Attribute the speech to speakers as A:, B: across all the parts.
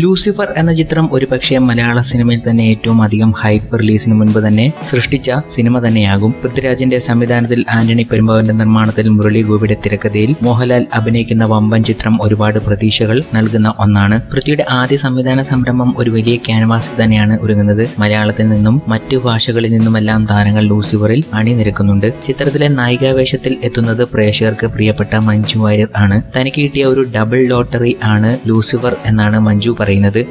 A: Lucifer എന്ന ചിത്രം ഒരുപക്ഷെ മലയാള സിനിമയിൽ തന്നെ ഏറ്റവും അധികം ഹൈപ്പ് റിലീസിന് മുൻപ് തന്നെ സൃഷ്ടിച്ച സിനിമ തന്നെയാകും. പൃഥ്വിരാജിന്റെ സംവിധാനത്തിൽ ആന്റണി പെരുമ്പാവിന്റെ നിർമ്മാണത്തിൽ മുരളി ഗോപിയുടെ തിരക്കഥയിൽ മോഹൻലാൽ അഭിനയിക്കുന്ന വമ്പൻ ചിത്രം ഒരുപാട് പ്രതീക്ഷകൾ നൽകുന്ന ഒന്നാണ്. പൃഥ്വിയുടെ ആദ്യ സംവിധാന സംരംഭം ഒരു വലിയ ക്യാൻവാസിൽ തന്നെയാണ് ഒരുങ്ങുന്നത്. മലയാളത്തിൽ നിന്നും മറ്റു ഭാഷകളിൽ നിന്നുമെല്ലാം താരങ്ങൾ ലൂസിഫറിൽ അണിനിരക്കുന്നുണ്ട്. ചിത്രത്തിലെ നായികാവേഷത്തിൽ എത്തുന്നത് പ്രേക്ഷകർക്ക് പ്രിയപ്പെട്ട മഞ്ജു വാര്യർ ആണ്. തനിക്ക് കിട്ടിയ ഒരു ഡബിൾ ലോട്ടറി ആണ് ലൂസിഫർ എന്നാണ് മഞ്ജു പറയുന്നത്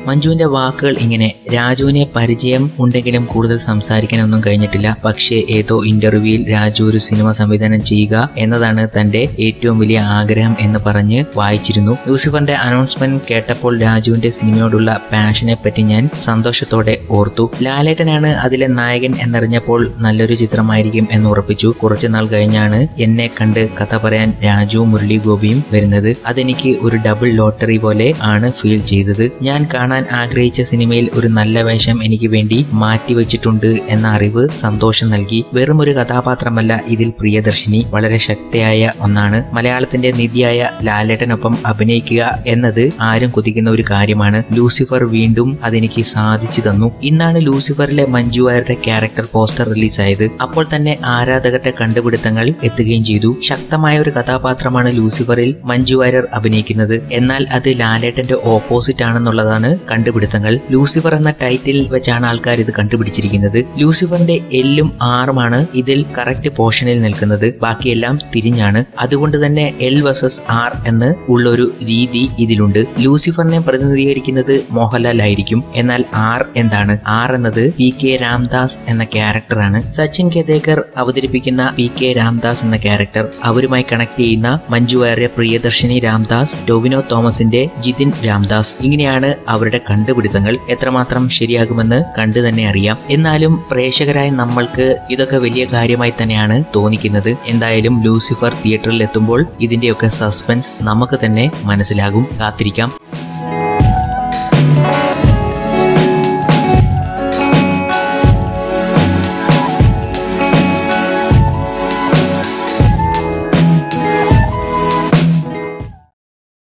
A: മഞ്ജുവിന്റെ വാക്കുകൾ ഇങ്ങനെ രാജുവിനെ പരിചയം ഉണ്ടെങ്കിലും കൂടുതൽ സംസാരിക്കാനൊന്നും കഴിഞ്ഞിട്ടില്ല. പക്ഷേ ഏതോ ഇന്റർവ്യൂവിൽ രാജു ഒരു സിനിമ സംവിധാനം ചെയ്യുക എന്നതാണ് തന്റെ ഏറ്റവും വലിയ ആഗ്രഹം എന്ന് പറഞ്ഞ് വായിച്ചിരുന്നു. ലൂസിഫറിന്റെ അനൗൺസ്മെന്റ് കേട്ടപ്പോൾ രാജുവിന്റെ സിനിമയോടുള്ള പാഷനെ പറ്റി ഞാൻ സന്തോഷത്തോടെ ഓർത്തു. ലാലേട്ടനാണ് അതിലെ നായകൻ എന്നറിഞ്ഞപ്പോൾ നല്ലൊരു ചിത്രമായിരിക്കും എന്ന് ഉറപ്പിച്ചു. കുറച്ചു നാൾ കഴിഞ്ഞാണ് എന്നെ കണ്ട് കഥ പറയാൻ രാജു മുരളി ഗോപിയും വരുന്നത്. അതെനിക്ക് ഒരു ഡബിൾ ലോട്ടറി പോലെ ആണ് ഫീൽ ചെയ്തത്. ഞാൻ കാണാൻ ആഗ്രഹിച്ച സിനിമയിൽ ഒരു നല്ല വേഷം എനിക്ക് വേണ്ടി മാറ്റിവെച്ചിട്ടുണ്ട് എന്ന അറിവ് സന്തോഷം നൽകി. വെറും ഒരു കഥാപാത്രമല്ല ഇതിൽ പ്രിയദർശിനി വളരെ ശക്തിയായ ഒന്നാണ്. മലയാളത്തിന്റെ നിധിയായ ലാലേട്ടനൊപ്പം അഭിനയിക്കുക എന്നത് ആരും കൊതിക്കുന്ന ഒരു കാര്യമാണ്. ലൂസിഫർ വീണ്ടും അതെനിക്ക് സാധിച്ചു തന്നു. ഇന്നാണ് ലൂസിഫറിലെ മഞ്ജു വാര്യരുടെ ക്യാരക്ടർ പോസ്റ്റർ റിലീസായത്. അപ്പോൾ തന്നെ ആരാധകരുടെ കണ്ടുപിടുത്തങ്ങൾ എത്തുകയും ചെയ്തു. ശക്തമായ ഒരു കഥാപാത്രമാണ് ലൂസിഫറിൽ മഞ്ജു വാര്യർ അഭിനയിക്കുന്നത്. എന്നാൽ അത് ലാലേട്ടന്റെ ഓപ്പോസിറ്റ് ആണെന്നുള്ളതാണ് കണ്ടുപിടുത്തങ്ങൾ. ലൂസിഫർ എന്ന ടൈറ്റിൽ വെച്ചാണ് ആൾക്കാർ ഇത് കണ്ടുപിടിച്ചിരിക്കുന്നത്. ലൂസിഫറിന്റെ എല്ലും ആറുമാണ് ഇതിൽ കറക്റ്റ് പോർഷനിൽ നിൽക്കുന്നത്. ബാക്കിയെല്ലാം തിരിഞ്ഞാണ്. അതുകൊണ്ട് തന്നെ എൽ വേഴ്സസ് ആർ എന്ന് ഉള്ളൊരു രീതി ഇതിലുണ്ട്. ലൂസിഫറിനെ പ്രതിനിധീകരിക്കുന്നത് മോഹൻലാൽ ആയിരിക്കും. എന്നാൽ ആർ എന്താണ്? ആർ എന്നത് പി കെ രാംദാസ് എന്ന ക്യാരക്ടറാണ് സച്ചിൻ കെദേക്കർ അവതരിപ്പിക്കുന്ന പി കെ രാംദാസ് എന്ന ക്യാരക്ടർ അവരുമായി കണക്ട് ചെയ്യുന്ന മഞ്ജു വാര്യ പ്രിയദർശിനി രാംദാസ് ടൊവിനോ തോമസിന്റെ ജിതിൻ രാംദാസ്. ഇങ്ങനെയാണ് അവരുടെ കണ്ടുപിടുത്തങ്ങൾ എത്രമാത്രം ശരിയാകുമെന്ന് കണ്ടു തന്നെ അറിയാം. എന്നാലും പ്രേക്ഷകരായ നമ്മൾക്ക് ഇതൊക്കെ വലിയ കാര്യമായി തന്നെയാണ് തോന്നിക്കുന്നത്. എന്തായാലും ലൂസിഫർ തിയേറ്ററിൽ എത്തുമ്പോൾ ഇതിന്റെയൊക്കെ സസ്പെൻസ് നമുക്ക് തന്നെ മനസ്സിലാകും. കാത്തിരിക്കാം.